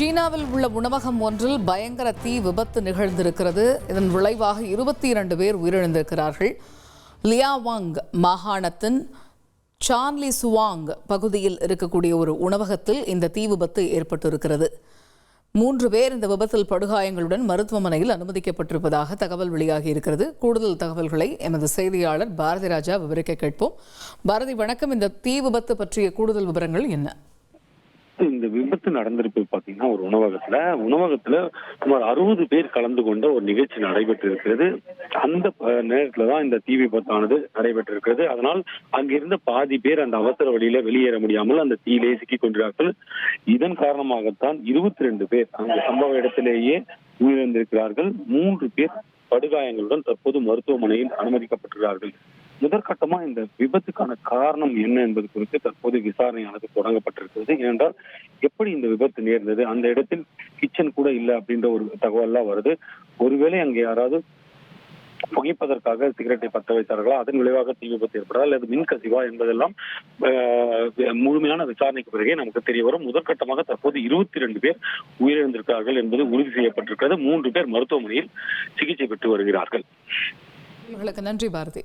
சீனாவில் உள்ள உணவகம் ஒன்றில் பயங்கர தீ விபத்து நிகழ்ந்திருக்கிறது. இதன் விளைவாக இருபத்தி இரண்டு பேர் உயிரிழந்திருக்கிறார்கள். லியாவாங் மாகாணத்தின் சான்லி சுவாங் பகுதியில் இருக்கக்கூடிய ஒரு உணவகத்தில் இந்த தீ விபத்து ஏற்பட்டிருக்கிறது. மூன்று பேர் இந்த விபத்தில் படுகாயங்களுடன் மருத்துவமனையில் அனுமதிக்கப்பட்டிருப்பதாக தகவல் வெளியாகி இருக்கிறது. கூடுதல் தகவல்களை எமது செய்தியாளர் பாரதி ராஜா விவரிக்க கேட்போம். பாரதி வணக்கம். இந்த தீ விபத்து பற்றிய கூடுதல் விவரங்கள் என்ன? இந்த விபத்து நடந்திருப்பது பாத்தீங்கன்னா ஒரு உணவகத்துல. உணவகத்துல சுமார் அறுபது பேர் கலந்து கொண்ட ஒரு நிகழ்ச்சி நடைபெற்று இருக்கிறது அந்த அஹ், நேரத்துல தான் இந்த தீ விபத்தானது நடைபெற்று இருக்கிறது அதனால் அங்கிருந்த பாதி பேர் அந்த அவசர வழியில வெளியேற முடியாமல் அந்த தீயிலே சிக்கிக் கொண்டிருக்கிறார்கள். இதன் காரணமாகத்தான் இருபத்தி ரெண்டு பேர் அந்த சம்பவ இடத்திலேயே உயிரிழந்திருக்கிறார்கள். மூன்று பேர் படுகாயங்களுடன் தற்போது மருத்துவமனையில் அனுமதிக்கப்பட்டுள்ளார்கள். முதற்கட்டமா இந்த விபத்துக்கான காரணம் என்ன என்பது குறித்து தற்போது விசாரணையானது தொடங்கப்பட்டிருக்கிறது. ஏனென்றால் எப்படி இந்த விபத்து நேர்ந்தது? அந்த இடத்தில் கிச்சன் கூட இல்லை அப்படின்ற ஒரு தகவல்லாம் வருது. ஒருவேளை அங்கே யாராவது புகைப்பதற்காக சிகரெட்டை பற்ற வைத்தார்களா? அதன் விளைவாக தீ விபத்து ஏற்படா அல்லது மின்கசிவா என்பதெல்லாம் முழுமையான விசாரணைக்கு பிறகே நமக்கு தெரிய வரும். முதற்கட்டமாக தற்போது இருபத்தி ரெண்டு பேர் உயிரிழந்திருக்கிறார்கள் என்பது உறுதி செய்யப்பட்டிருக்கிறது. மூன்று பேர் மருத்துவமனையில் சிகிச்சை பெற்று வருகிறார்கள். நன்றி பாரதி.